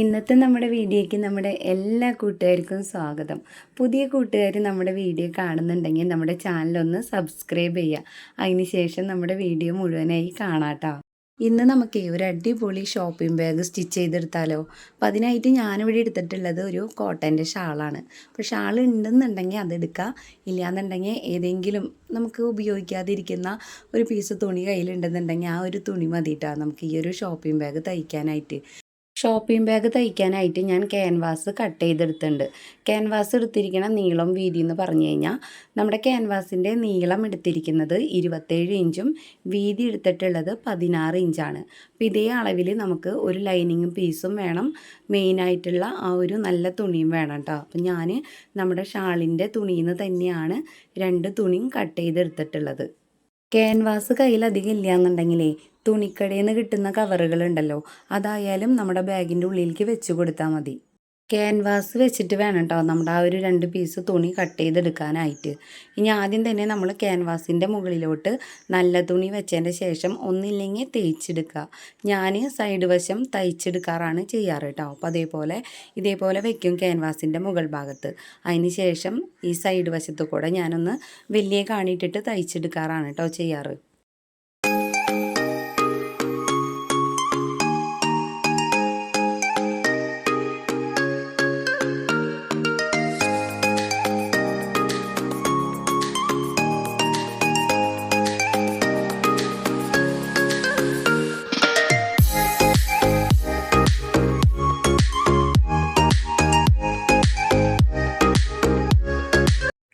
ഇന്നത്തെ നമ്മുടെ വീഡിയോയ്ക്ക് നമ്മുടെ എല്ലാ കൂട്ടുകാർക്കും സ്വാഗതം. പുതിയ കൂട്ടുകാർ നമ്മുടെ വീഡിയോ കാണുന്നുണ്ടെങ്കിൽ നമ്മുടെ ചാനലൊന്ന് സബ്സ്ക്രൈബ് ചെയ്യുക. അതിനുശേഷം നമ്മുടെ വീഡിയോ മുഴുവനായി കാണാട്ടോ. ഇന്ന് നമുക്ക് ഒരു അടിപൊളി ഷോപ്പിംഗ് ബാഗ് സ്റ്റിച്ച് ചെയ്തെടുത്താലോ? അപ്പം അതിനായിട്ട് ഞാനിവിടെ എടുത്തിട്ടുള്ളത് ഒരു കോട്ടന്റെ ഷാളാണ്. അപ്പോൾ ഷാൾ ഉണ്ടെന്നുണ്ടെങ്കിൽ അതെടുക്കുക ഇല്ലയെന്നുണ്ടെങ്കിൽ ഏതെങ്കിലും നമുക്ക് ഉപയോഗിക്കാതിരിക്കുന്ന ഒരു പീസ് തുണി കയ്യിലുണ്ടെന്നുണ്ടെങ്കിൽ ആ ഒരു തുണി മതിയിട്ടാണ് നമുക്ക് ഈ ഒരു ഷോപ്പിംഗ് ബാഗ് തയ്ക്കാനായിട്ട്. ഷോപ്പിംഗ് ബാഗ് തയ്ക്കാനായിട്ട് ഞാൻ ക്യാൻവാസ് കട്ട് ചെയ്തെടുത്തിട്ടുണ്ട്. ക്യാൻവാസ് എടുത്തിരിക്കണം നീളം വീതി എന്ന് പറഞ്ഞു കഴിഞ്ഞാൽ നമ്മുടെ ക്യാൻവാസിന്റെ നീളം എടുത്തിരിക്കുന്നത് ഇരുപത്തേഴ് ഇഞ്ചും വീതി എടുത്തിട്ടുള്ളത് പതിനാറ് ഇഞ്ചാണ്. അപ്പം ഇതേ അളവിൽ നമുക്ക് ഒരു ലൈനിങ്ങും പീസും വേണം. മെയിനായിട്ടുള്ള ആ ഒരു നല്ല തുണിയും വേണം കേട്ടോ. അപ്പം ഞാൻ നമ്മുടെ ഷാളിന്റെ തുണിയിൽ നിന്ന് തന്നെയാണ് രണ്ട് തുണിയും കട്ട് ചെയ്തെടുത്തിട്ടുള്ളത്. ക്യാൻവാസ് കയ്യിലധികം ഇല്ല എന്നുണ്ടെങ്കിലേ തുണിക്കടയിൽ നിന്ന് കിട്ടുന്ന കവറുകളുണ്ടല്ലോ. അതായാലും നമ്മുടെ ബാഗിന്റെ ഉള്ളിലേക്ക് വെച്ച് കൊടുത്താൽ മതി. ക്യാൻവാസ് വെച്ചിട്ട് വേണം കേട്ടോ നമ്മുടെ ആ ഒരു രണ്ട് പീസ് തുണി കട്ട് ചെയ്തെടുക്കാനായിട്ട്. ഇനി ആദ്യം തന്നെ നമ്മൾ ക്യാൻവാസിന്റെ മുകളിലോട്ട് നല്ല തുണി വെച്ചതിന്റെ ശേഷം ഒന്നില്ലെങ്കിൽ തേച്ചെടുക്കുക. ഞാൻ സൈഡ് വശം തയ്ച്ചെടുക്കാറാണ് ചെയ്യാറ് കേട്ടോ അപ്പോൾ അതേപോലെ ഇതേപോലെ വെക്കും ക്യാൻവാസിന്റെ മുകൾ ഭാഗത്ത്. അതിന് ശേഷം ഈ സൈഡ് വശത്ത് കൂടെ ഞാനൊന്ന് വലിയ കാണിയിട്ടിട്ട് തയ്ച്ചെടുക്കാറാണ് കേട്ടോ ചെയ്യാറ്.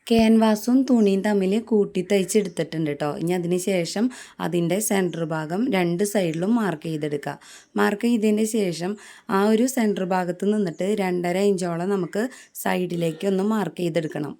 ക്യാൻവാസും തുണിയും തമ്മിൽ കൂട്ടി തയ്ച്ചെടുത്തിട്ടുണ്ട് കേട്ടോ ഇനി അതിന് ശേഷം അതിന്റെ സെന്റർ ഭാഗം രണ്ട് സൈഡിലും മാർക്ക് ചെയ്തെടുക്കുക മാർക്ക് ചെയ്തതിന് ശേഷം ആ ഒരു സെന്റർ ഭാഗത്ത് നിന്നിട്ട് രണ്ടര ഇഞ്ചോളം നമുക്ക് സൈഡിലേക്ക് ഒന്ന് മാർക്ക് ചെയ്തെടുക്കണം.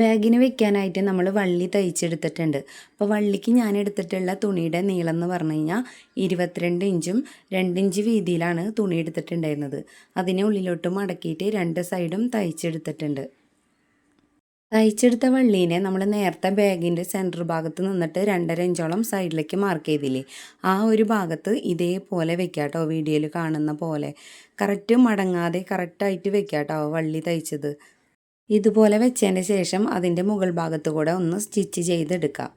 ബാഗിന് വെക്കാനായിട്ട് നമ്മൾ വള്ളി തയ്ച്ചെടുത്തിട്ടുണ്ട്. അപ്പോൾ വള്ളിക്ക് ഞാൻ എടുത്തിട്ടുള്ള തുണിയുടെ നീളം എന്ന് പറഞ്ഞു കഴിഞ്ഞാൽ ഇരുപത്തിരണ്ട് ഇഞ്ചും രണ്ട് ഇഞ്ച് വീതിയിലാണ് തുണി എടുത്തിട്ടുണ്ടായിരുന്നത്. അതിനെ ഉള്ളിലോട്ട് മടക്കിയിട്ട് രണ്ട് സൈഡും തയ്ച്ചെടുത്തിട്ടുണ്ട്. തയ്ച്ചെടുത്ത വള്ളീനെ നമ്മൾ നേരത്തെ ബാഗിന്റെ സെന്റർ ഭാഗത്ത് നിന്നിട്ട് രണ്ടര ഇഞ്ചോളം സൈഡിലേക്ക് മാർക്ക് ചെയ്തില്ലേ? ആ ഒരു ഭാഗത്ത് ഇതേപോലെ വെക്കാം കേട്ടോ വീഡിയോയിൽ കാണുന്ന പോലെ. കറക്റ്റ് മടങ്ങാതെ കറക്റ്റായിട്ട് വെക്കാം കേട്ടോ വള്ളി തയ്ച്ചത്. ഇതുപോലെ വെച്ചതിന് ശേഷം അതിന്റെ മുകൾ ഭാഗത്ത് കൂടെ ഒന്ന് സ്റ്റിച്ച് ചെയ്തെടുക്കാം.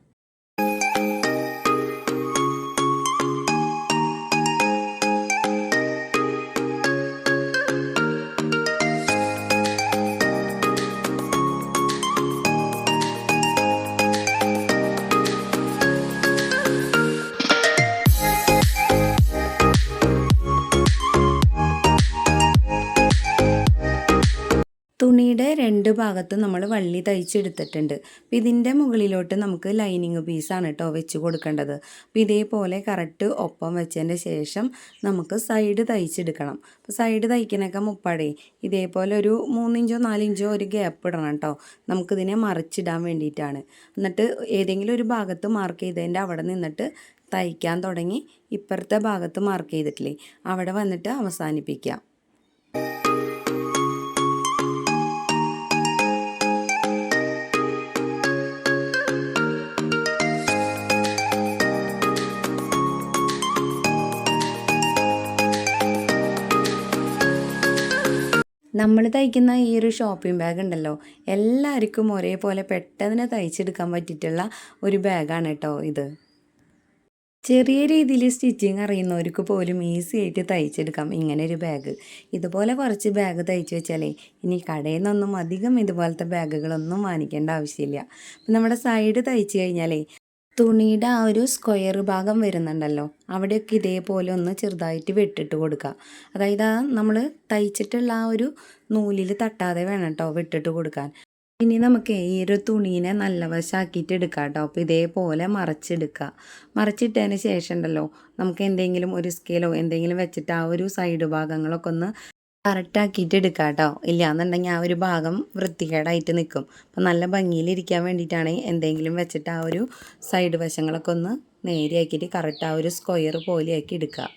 രണ്ട് ഭാഗത്തും നമ്മൾ വള്ളി തയ്ച്ചെടുത്തിട്ടുണ്ട്. അപ്പോൾ ഇതിന്റെ മുകളിലോട്ട് നമുക്ക് ലൈനിങ് പീസാണ് കേട്ടോ വെച്ച് കൊടുക്കേണ്ടത്. അപ്പോൾ ഇതേപോലെ കറക്റ്റ് ഒപ്പം വെച്ചതിന് ശേഷം നമുക്ക് സൈഡ് തയ്ച്ചെടുക്കണം. അപ്പോൾ സൈഡ് തയ്ക്കണൊക്കെ മുപ്പാടേ. ഇതേപോലെ ഒരു മൂന്നിഞ്ചോ നാലിഞ്ചോ ഒരു ഗ്യാപ്പ് ഇടണം കേട്ടോ. നമുക്കിതിനെ മറിച്ചിടാൻ വേണ്ടിയിട്ടാണ്. എന്നിട്ട് ഏതെങ്കിലും ഒരു ഭാഗത്ത് മാർക്ക് ചെയ്തതിന്റെ അവിടെ നിന്നിട്ട് തയ്ക്കാൻ തുടങ്ങി. ഇപ്പുറത്തെ ഭാഗത്ത് മാർക്ക് ചെയ്തിട്ടില്ലേ? അവിടെ വന്നിട്ട് അവസാനിപ്പിക്കാം. നമ്മൾ തയ്ക്കുന്ന ഈ ഒരു ഷോപ്പിംഗ് ബാഗ് ഉണ്ടല്ലോ എല്ലാവർക്കും ഒരേപോലെ പെട്ടെന്ന് തയ്ച്ചെടുക്കാൻ പറ്റിയിട്ടുള്ള ഒരു ബാഗാണ് കേട്ടോ ഇത്. ചെറിയ രീതിയിൽ സ്റ്റിച്ചിങ് അറിയുന്നവർക്ക് പോലും ഈസി ആയിട്ട് തയ്ച്ചെടുക്കാം ഇങ്ങനെ ഒരു ബാഗ് ഇതുപോലെ കുറച്ച് ബാഗ് തയ്ച്ചു വെച്ചാലേ ഇനി കടയിൽ നിന്നൊന്നും അധികം ഇതുപോലത്തെ ബാഗുകളൊന്നും വാങ്ങിക്കേണ്ട ആവശ്യമില്ല. നമ്മുടെ സൈഡ് തയ്ച്ചു കഴിഞ്ഞാലേ തുണിയുടെ ആ ഒരു സ്ക്വയർ ഭാഗം വരുന്നുണ്ടല്ലോ. അവിടെയൊക്കെ ഇതേപോലെ ഒന്ന് ചെറുതായിട്ട് വെട്ടിട്ട് കൊടുക്കുക. അതായത് ആ നമ്മൾ തയ്ച്ചിട്ടുള്ള ആ ഒരു നൂലിൽ തട്ടാതെ വേണം കേട്ടോ വെട്ടിട്ട് കൊടുക്കാൻ. ഇനി നമുക്ക് ഈ ഒരു തുണീനെ നല്ല വശമാക്കിയിട്ട് എടുക്കാം കേട്ടോ അപ്പോൾ ഇതേപോലെ മറച്ചെടുക്കുക. മറച്ചിട്ടതിന് ശേഷം ഉണ്ടല്ലോ നമുക്ക് എന്തെങ്കിലും ഒരു സ്കെയിലോ എന്തെങ്കിലും വെച്ചിട്ട് ആ ഒരു സൈഡ് ഭാഗങ്ങളൊക്കെ ഒന്ന് കറക്റ്റാക്കിയിട്ട് എടുക്കാം കേട്ടോ ഇല്ല എന്നുണ്ടെങ്കിൽ ആ ഒരു ഭാഗം വൃത്തികേടായിട്ട് നിൽക്കും അപ്പം നല്ല ഭംഗിയിലിരിക്കാൻ വേണ്ടിയിട്ടാണ് എന്തെങ്കിലും വെച്ചിട്ട് ആ ഒരു സൈഡ് വശങ്ങളൊക്കെ ഒന്ന് നേരെയാക്കിയിട്ട് കറക്റ്റ് ആ ഒരു സ്ക്വയർ പോലെയാക്കി എടുക്കുക.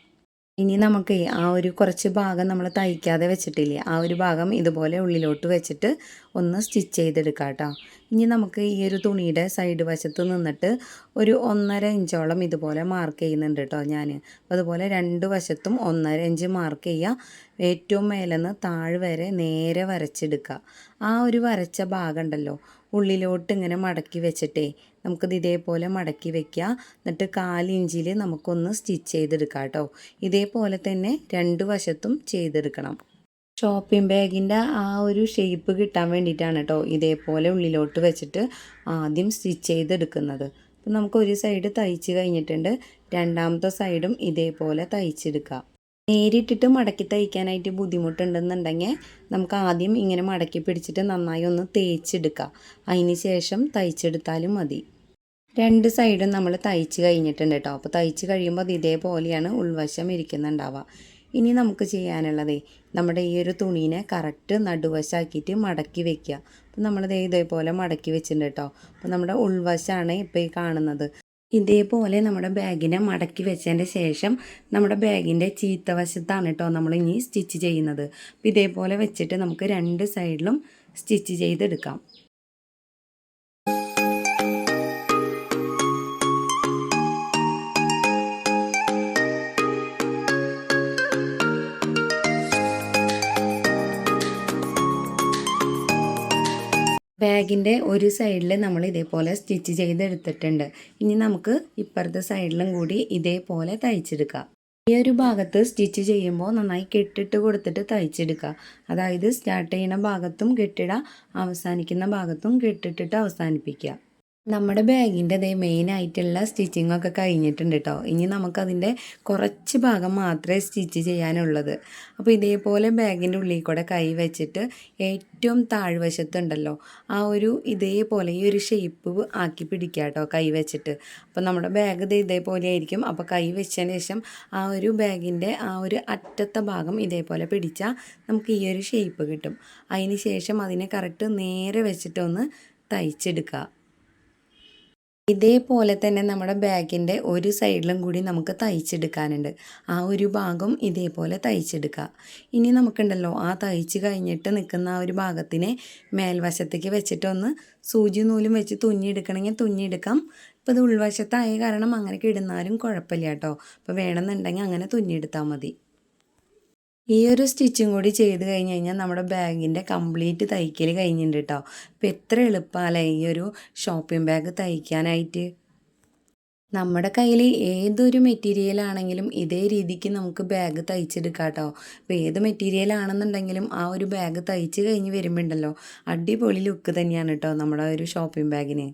ഇനി നമുക്ക് ആ ഒരു കുറച്ച് ഭാഗം നമ്മൾ തയ്ക്കാതെ വെച്ചിട്ടില്ലേ? ആ ഒരു ഭാഗം ഇതുപോലെ ഉള്ളിലോട്ട് വെച്ചിട്ട് ഒന്ന് സ്റ്റിച്ച് ചെയ്തെടുക്കാം കേട്ടോ ഇനി നമുക്ക് ഈ ഒരു തുണിയുടെ സൈഡ് വശത്ത് നിന്നിട്ട് ഒരു ഒന്നര ഇഞ്ചോളം ഇതുപോലെ മാർക്ക് ചെയ്യുന്നുണ്ട് കേട്ടോ ഞാൻ അതുപോലെ രണ്ട് വശത്തും ഒന്നര ഇഞ്ച് മാർക്ക് ചെയ്യുക ഏറ്റവും മേലെന്ന് താഴ് വരെ നേരെ വരച്ചെടുക്കുക ആ ഒരു വരച്ച ഭാഗം ഉണ്ടല്ലോ ഉള്ളിലോട്ട് ഇങ്ങനെ മടക്കി വെച്ചിട്ടേ നമുക്കിത് ഇതേപോലെ മടക്കി വെക്കുക എന്നിട്ട് കാലിഞ്ചിൽ നമുക്കൊന്ന് സ്റ്റിച്ച് ചെയ്തെടുക്കാം കേട്ടോ ഇതേപോലെ തന്നെ രണ്ട് വശത്തും ചെയ്തെടുക്കണം. ഷോപ്പിംഗ് ബാഗിന്റെ ആ ഒരു ഷേപ്പ് കിട്ടാൻ വേണ്ടിയിട്ടാണ് കേട്ടോ ഇതേപോലെ ഉള്ളിലോട്ട് വെച്ചിട്ട് ആദ്യം സ്റ്റിച്ച് ചെയ്തെടുക്കുന്നത്. അപ്പം നമുക്ക് ഒരു സൈഡ് തയ്ച്ച് കഴിഞ്ഞിട്ടുണ്ട്. രണ്ടാമത്തെ സൈഡും ഇതേപോലെ തയ്ച്ചെടുക്കാം. നേരിട്ടിട്ട് മടക്കി തയ്ക്കാനായിട്ട് ബുദ്ധിമുട്ടുണ്ടെന്നുണ്ടെങ്കിൽ നമുക്ക് ആദ്യം ഇങ്ങനെ മടക്കി പിടിച്ചിട്ട് നന്നായി ഒന്ന് തേച്ചെടുക്കാം. അതിന് ശേഷം തയ്ച്ചെടുത്താലും മതി. രണ്ട് സൈഡും നമ്മൾ തയ്ച്ച് കഴിഞ്ഞിട്ടുണ്ട് കേട്ടോ. അപ്പോൾ തയ്ച്ച് കഴിയുമ്പോൾ അത് ഇതേപോലെയാണ് ഉൾവശം ഇരിക്കുന്നുണ്ടാവുക. ഇനി നമുക്ക് ചെയ്യാനുള്ളതേ നമ്മുടെ ഈ ഒരു തുണീനെ കറക്റ്റ് നടുവശാക്കിയിട്ട് മടക്കി വെക്കുക. അപ്പോൾ നമ്മളിത് ഇതേപോലെ മടക്കി വെച്ചിട്ടുണ്ട് കേട്ടോ. അപ്പോൾ നമ്മുടെ ഉൾവശമാണ് ഇപ്പോൾ ഈ കാണുന്നത്. ഇതേപോലെ നമ്മുടെ ബാഗിനെ മടക്കി വെച്ചതിന്റെ ശേഷം നമ്മുടെ ബാഗിന്റെ ചീത്ത വശത്താണ് കേട്ടോ നമ്മൾ ഇനി സ്റ്റിച്ച് ചെയ്യുന്നത്. ഇതേപോലെ വെച്ചിട്ട് നമുക്ക് രണ്ട് സൈഡിലും സ്റ്റിച്ച് ചെയ്തെടുക്കാം. ബാഗിന്റെ ഒരു സൈഡിൽ നമ്മൾ ഇതേപോലെ സ്റ്റിച്ച് ചെയ്തെടുത്തിട്ടുണ്ട്. ഇനി നമുക്ക് ഇപ്പുറത്തെ സൈഡിലും കൂടി ഇതേപോലെ തയ്ച്ചെടുക്കാം. ഈ ഒരു ഭാഗത്ത് സ്റ്റിച്ച് ചെയ്യുമ്പോൾ നന്നായി കെട്ടിട്ട് കൊടുത്തിട്ട് തയ്ച്ചെടുക്കുക. അതായത് സ്റ്റാർട്ട് ചെയ്യുന്ന ഭാഗത്തും കെട്ടിട അവസാനിക്കുന്ന ഭാഗത്തും കെട്ടിട്ടിട്ട് അവസാനിപ്പിക്കുക. നമ്മുടെ ബാഗിന്റെ അതേ മെയിൻ ആയിട്ടുള്ള സ്റ്റിച്ചിങ് ഒക്കെ കഴിഞ്ഞിട്ടുണ്ട് കേട്ടോ ഇനി നമുക്കതിന്റെ കുറച്ച് ഭാഗം മാത്രമേ സ്റ്റിച്ച് ചെയ്യാനുള്ളത്. അപ്പോൾ ഇതേപോലെ ബാഗിന്റെ ഉള്ളിൽ കൂടെ കൈ വെച്ചിട്ട് ഏറ്റവും താഴ്വശത്തുണ്ടല്ലോ ആ ഒരു ഇതേപോലെ ഈ ഒരു ഷേപ്പ് ആക്കി പിടിക്കുക കേട്ടോ കൈ വെച്ചിട്ട്. അപ്പോൾ നമ്മുടെ ബാഗ് ഇത് ഇതേപോലെ ആയിരിക്കും. അപ്പോൾ കൈ വെച്ചതിന് ശേഷം ആ ഒരു ബാഗിന്റെ ആ ഒരു അറ്റത്തെ ഭാഗം ഇതേപോലെ പിടിച്ചാൽ നമുക്ക് ഈ ഒരു ഷേപ്പ് കിട്ടും. അതിന് ശേഷം അതിനെ കറക്റ്റ് നേരെ വെച്ചിട്ടൊന്ന് തയ്ച്ചെടുക്കുക. ഇതേപോലെ തന്നെ നമ്മുടെ ബാഗിന്റെ ഒരു സൈഡിലും കൂടി നമുക്ക് തയ്ച്ചെടുക്കാനുണ്ട്. ആ ഒരു ഭാഗം ഇതേപോലെ തയ്ച്ചെടുക്കുക. ഇനി നമുക്കുണ്ടല്ലോ ആ തയ്ച്ച് കഴിഞ്ഞിട്ട് നിൽക്കുന്ന ആ ഒരു ഭാഗത്തിനെ മേൽവശത്തേക്ക് വെച്ചിട്ടൊന്ന് സൂചി നൂലും വെച്ച് തുന്നിയെടുക്കണമെങ്കിൽ തുന്നിയെടുക്കാം ഇപ്പോൾ ഇത് ഉൾവശത്തായ കാരണം അങ്ങനെ കിടന്നാലും കുഴപ്പമില്ല കേട്ടോ. അപ്പോൾ വേണമെന്നുണ്ടെങ്കിൽ അങ്ങനെ തുന്നിയെടുത്താൽ മതി. ഈ ഒരു സ്റ്റിച്ചും കൂടി ചെയ്ത് കഴിഞ്ഞ് കഴിഞ്ഞാൽ നമ്മുടെ ബാഗിന്റെ കംപ്ലീറ്റ് തയ്ക്കൽ കഴിഞ്ഞിട്ടുണ്ട് കേട്ടോ അപ്പോൾ എത്ര എളുപ്പമല്ലേ ഈ ഒരു ഷോപ്പിംഗ് ബാഗ് തയ്ക്കാനായിട്ട്. നമ്മുടെ കയ്യിൽ ഏതൊരു മെറ്റീരിയൽ ആണെങ്കിലും ഇതേ രീതിക്ക് നമുക്ക് ബാഗ് തയ്ച്ചെടുക്കാം കേട്ടോ അപ്പോൾ ഏത് മെറ്റീരിയൽ ആണെന്നുണ്ടെങ്കിലും ആ ഒരു ബാഗ് തയ്ച്ച് കഴിഞ്ഞ് വരുമ്പോണ്ടല്ലോ അടിപൊളി ലുക്ക് തന്നെയാണ് കേട്ടോ നമ്മുടെ ഒരു ഷോപ്പിംഗ് ബാഗിന്.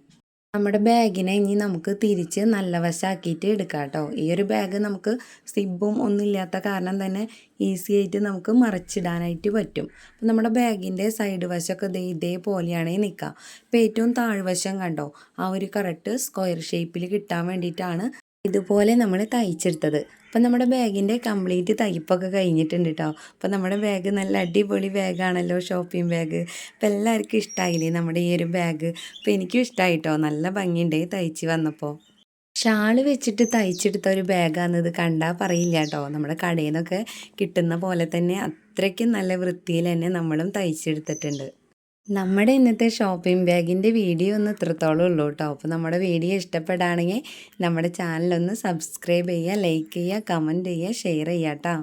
നമ്മുടെ ബാഗിനെ ഇനി നമുക്ക് തിരിച്ച് നല്ല വശമാക്കിയിട്ട് എടുക്കാം കേട്ടോ ഈ ഒരു ബാഗ് നമുക്ക് സിബും ഒന്നും ഇല്ലാത്ത കാരണം തന്നെ ഈസി ആയിട്ട് നമുക്ക് മറച്ചിടാനായിട്ട് പറ്റും. അപ്പം നമ്മുടെ ബാഗിന്റെ സൈഡ് വശമൊക്കെ ഇതേ ഇതേപോലെയാണ് നിൽക്കുക അപ്പോൾ ഏറ്റവും താഴ്വശം കണ്ടോ? ആ ഒരു കറക്റ്റ് സ്ക്വയർ ഷേപ്പിൽ കിട്ടാൻ വേണ്ടിയിട്ടാണ് ഇതുപോലെ നമ്മൾ തയ്ച്ചെടുത്തത്. അപ്പം നമ്മുടെ ബാഗിന്റെ കംപ്ലീറ്റ് തയ്പ്പൊക്കെ കഴിഞ്ഞിട്ടുണ്ട് കേട്ടോ അപ്പം നമ്മുടെ ബാഗ് നല്ല അടിപൊളി ബാഗാണല്ലോ ഷോപ്പിംഗ് ബാഗ്. അപ്പം എല്ലാവർക്കും ഇഷ്ടമായില്ലേ നമ്മുടെ ഈ ഒരു ബാഗ്? അപ്പം എനിക്കും ഇഷ്ടമായി കേട്ടോ നല്ല ഭംഗിയുണ്ട് തയ്ച്ച് വന്നപ്പോൾ ഷാൾ വെച്ചിട്ട് തയ്ച്ചെടുത്ത ഒരു ബാഗാണെന്നത് കണ്ടാൽ പറയില്ല കേട്ടോ നമ്മുടെ കടയിൽ നിന്നൊക്കെ കിട്ടുന്ന പോലെ തന്നെ അത്രയ്ക്കും നല്ല വൃത്തിയിൽ തന്നെ നമ്മളും തയ്ച്ചെടുത്തിട്ടുണ്ട്. നമ്മുടെ ഇന്നത്തെ ഷോപ്പിംഗ് ബാഗിന്റെ വീഡിയോ ഒന്ന് ഇത്രത്തോളം ഉള്ളൂ കേട്ടോ. അപ്പോൾ നമ്മുടെ വീഡിയോ ഇഷ്ടപ്പെടുകയാണെങ്കിൽ നമ്മുടെ ചാനലൊന്ന് സബ്സ്ക്രൈബ് ചെയ്യുക ലൈക്ക് ചെയ്യുക കമന്റ് ചെയ്യുക ഷെയർ ചെയ്യുക കേട്ടോ.